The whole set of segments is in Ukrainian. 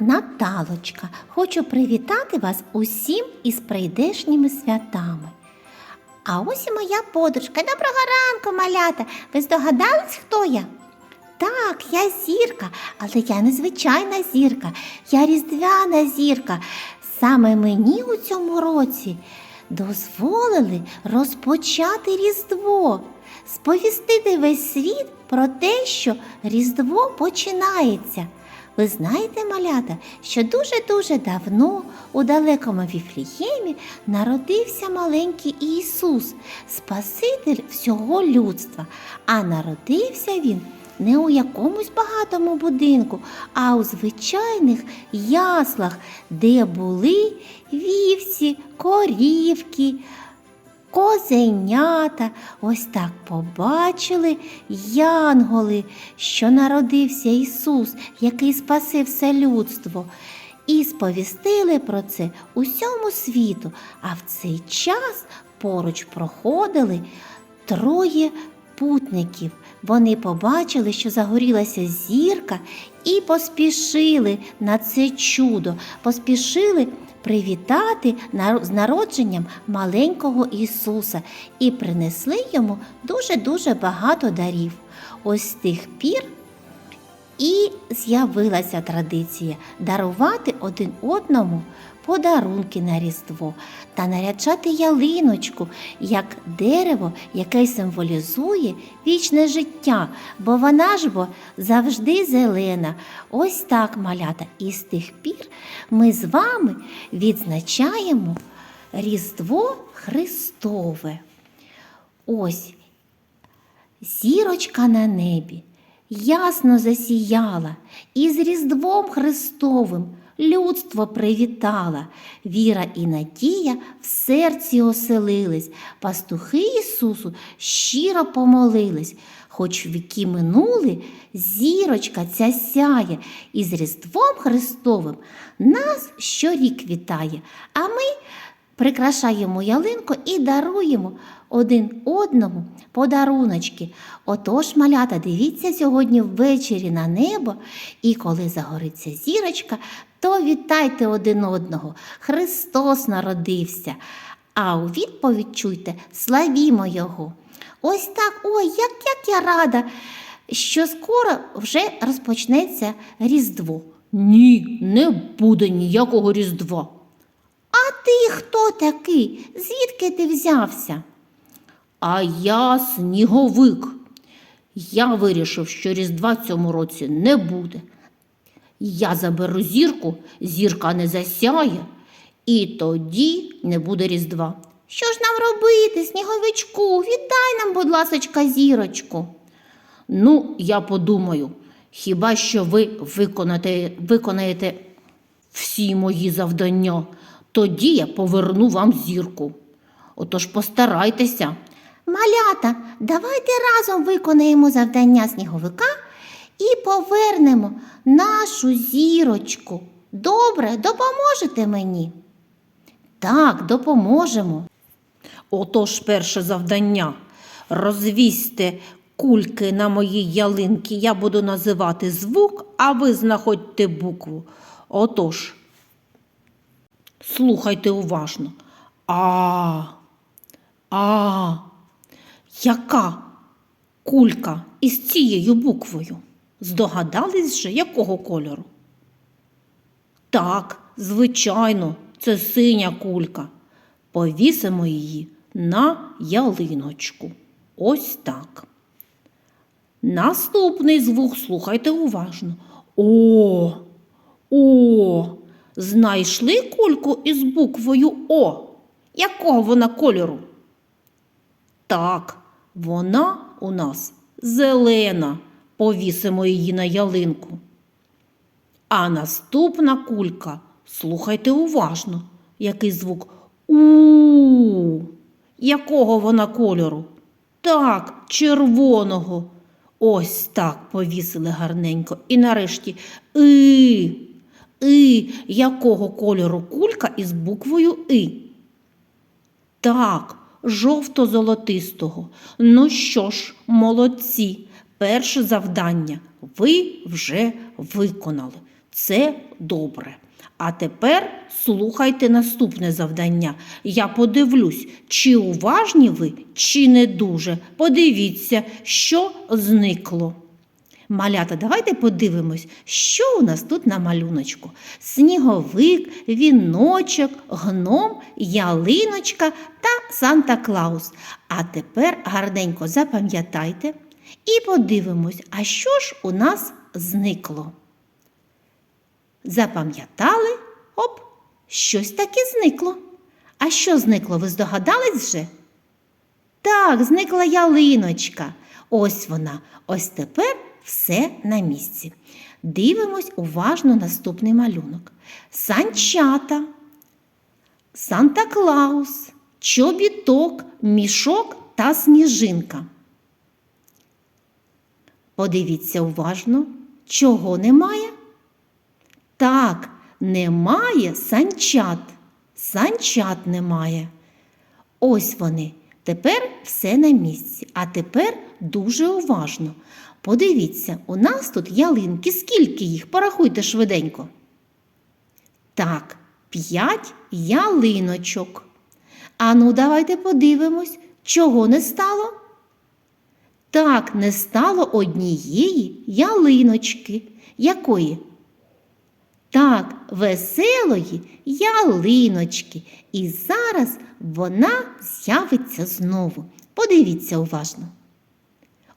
Наталочка, хочу привітати вас усім із прийдешніми святами. А ось і моя подружка. Доброго ранку, малята. Ви здогадались, хто я? Так, я зірка, але я не звичайна зірка, я різдвяна зірка. Саме мені у цьому році дозволили розпочати Різдво, сповістити весь світ про те, що Різдво починається. Ви знаєте, малята, що дуже-дуже давно у далекому Віфліємі народився маленький Ісус, Спаситель всього людства. А народився він не у якомусь багатому будинку, а у звичайних яслах, де були вівці, корівки, Козенята ось так побачили янголи, що народився Ісус, який спасив все людство, і сповістили про це усьому світу. А в цей час поруч проходили троє путників. Вони побачили, що загорілася зірка, і поспішили на це чудо, поспішили привітати з народженням маленького Ісуса і принесли йому дуже-дуже багато дарів. Ось з тих пір і з'явилася традиція дарувати один одному подарунки на Різдво та наряджати ялиночку як дерево, яке символізує вічне життя, бо вона ж бо завжди зелена. Ось так, малята. І з тих пір ми з вами відзначаємо Різдво Христове. Ось Зірочка на небі ясно засіяла, і з Різдвом Христовим людство привітала. Віра і надія в серці оселились, пастухи Ісусу щиро помолились. Хоч віки минули, зірочка ця сяє, і з Різдвом Христовим нас щорік вітає. А ми прикрашаємо ялинку і даруємо один одному подаруночки. Отож, малята, дивіться сьогодні ввечері на небо, і коли загориться зірочка, то вітайте один одного. Христос народився. А у відповідь чуйте, славімо Його. Ось так, ой, як, як я рада, що скоро вже розпочнеться Різдво. Ні, не буде ніякого Різдва. Хто такий? Звідки ти взявся? А я сніговик. Я вирішив, що Різдва цьому році не буде. Я заберу зірку, зірка не засяє, і тоді не буде Різдва. Що ж нам робити, сніговичку? Віддай нам, будь ласочка, зірочку. Ну, я подумаю, хіба що ви виконаєте, виконаєте всі мої завдання, тоді я поверну вам зірку. Отож постарайтеся. Малята, давайте разом виконаємо завдання сніговика і повернемо нашу зірочку. Добре, допоможете мені? Так, допоможемо. Отож, перше завдання. Розвісьте кульки на моїй ялинці. Я буду називати звук, а ви знаходьте букву. Отож, слухайте уважно. А. А. Яка кулька із цією буквою? Здогадались же, якого кольору? Так, звичайно, це синя кулька. Повісимо її на ялиночку. Ось так. Наступний звук слухайте уважно. О. О. Знайшли кульку із буквою О. Якого вона кольору? Так, вона у нас зелена. Повісимо її на ялинку. А наступна кулька, слухайте уважно, який звук у. Якого вона кольору? Так, червоного. Ось так повісили гарненько. І нарешті и. И. Якого кольору кулька із буквою И? Так, жовто-золотистого. Ну що ж, молодці, перше завдання ви вже виконали. Це добре. А тепер слухайте наступне завдання. Я подивлюсь, чи уважні ви, чи не дуже. Подивіться, що зникло. Малята, давайте подивимось, що у нас тут на малюночку. Сніговик, віночок, гном, ялиночка та Санта Клаус. А тепер гарненько запам'ятайте і подивимось, а що ж у нас зникло. Запам'ятали? Оп, щось таке зникло. А що зникло, ви здогадались вже? Так, зникла ялиночка. Ось вона. Ось тепер все на місці. Дивимось уважно наступний малюнок. Санчата, Санта Клаус, чобіток, мішок та сніжинка. Подивіться уважно, чого немає? Так, немає санчат. Санчат немає. Ось вони. Тепер все на місці. А тепер дуже уважно. Подивіться, у нас тут ялинки. Скільки їх? Порахуйте швиденько. Так, п'ять ялиночок. А ну, давайте подивимось, чого не стало? Так, не стало однієї ялиночки. Якої? Так, веселої ялиночки. І зараз вона з'явиться знову. Подивіться уважно.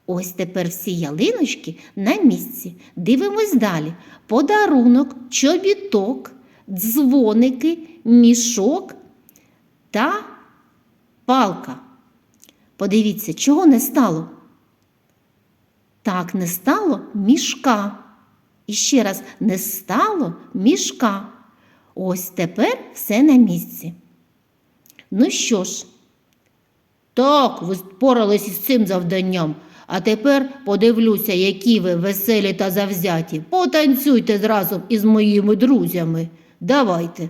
Ось тепер всі ялиночки на місці. Дивимось далі. Подарунок, чобіток, дзвоники, мішок та палка. Подивіться, чого не стало? Так, не стало мішка. І ще раз не стало мішка. Ось тепер все на місці. Ну що ж, так, ви впорались із цим завданням. А тепер подивлюся, які ви веселі та завзяті. Потанцюйте зразу із моїми друзями. Давайте.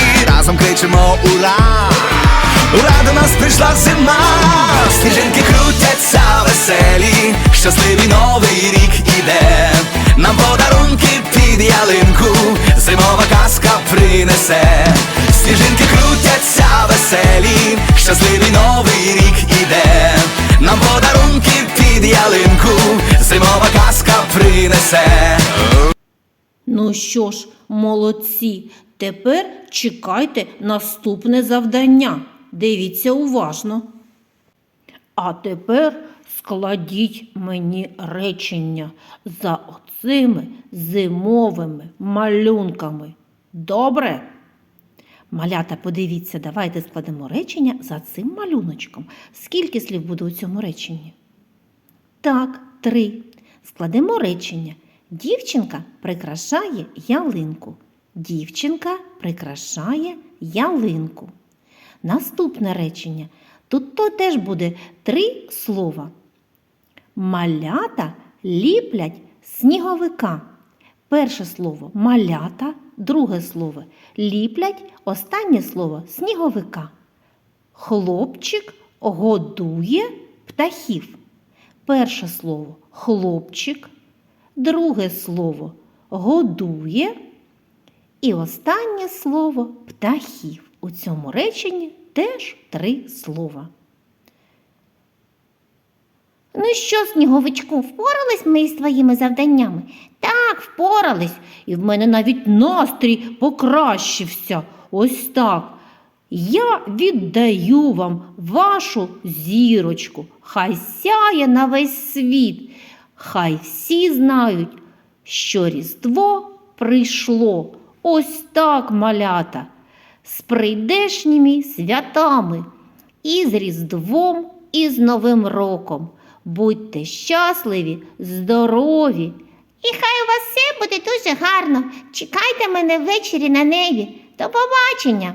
разом кричимо ура! Ура, до нас прийшла зима, сніжинки крутяться веселі, щасливий новий рік іде, нам подарунки під ялинку, зимова казка принесе, сніжинки крутяться веселі, щасливий новий рік іде, нам подарунки під ялинку, зимова казка принесе. Ну що ж, молодці, тепер чекайте наступне завдання. Дивіться уважно. А тепер складіть мені речення за оцими зимовими малюнками. Добре? Малята, подивіться, давайте складемо речення за цим малюночком. Скільки слів буде у цьому реченні? Так, три. Складемо речення. Дівчинка прикрашає ялинку. Дівчинка прикрашає ялинку. Наступне речення. Тут то теж буде три слова. Малята ліплять сніговика. Перше слово малята, друге слово ліплять, останнє слово сніговика. Хлопчик годує птахів. Перше слово хлопчик, друге слово годує. І останнє слово птахів. У цьому реченні теж три слова. Ну що, сніговичку, впорались ми із твоїми завданнями? Так, впорались, і в мене навіть настрій покращився. Ось так. Я віддаю вам вашу зірочку. Хай сяє на весь світ. Хай всі знають, що Різдво прийшло. Ось так, малята, з прийдешніми святами, і з Різдвом, і з Новим роком. Будьте щасливі, здорові. І хай у вас все буде дуже гарно. Чекайте мене ввечері на небі. До побачення!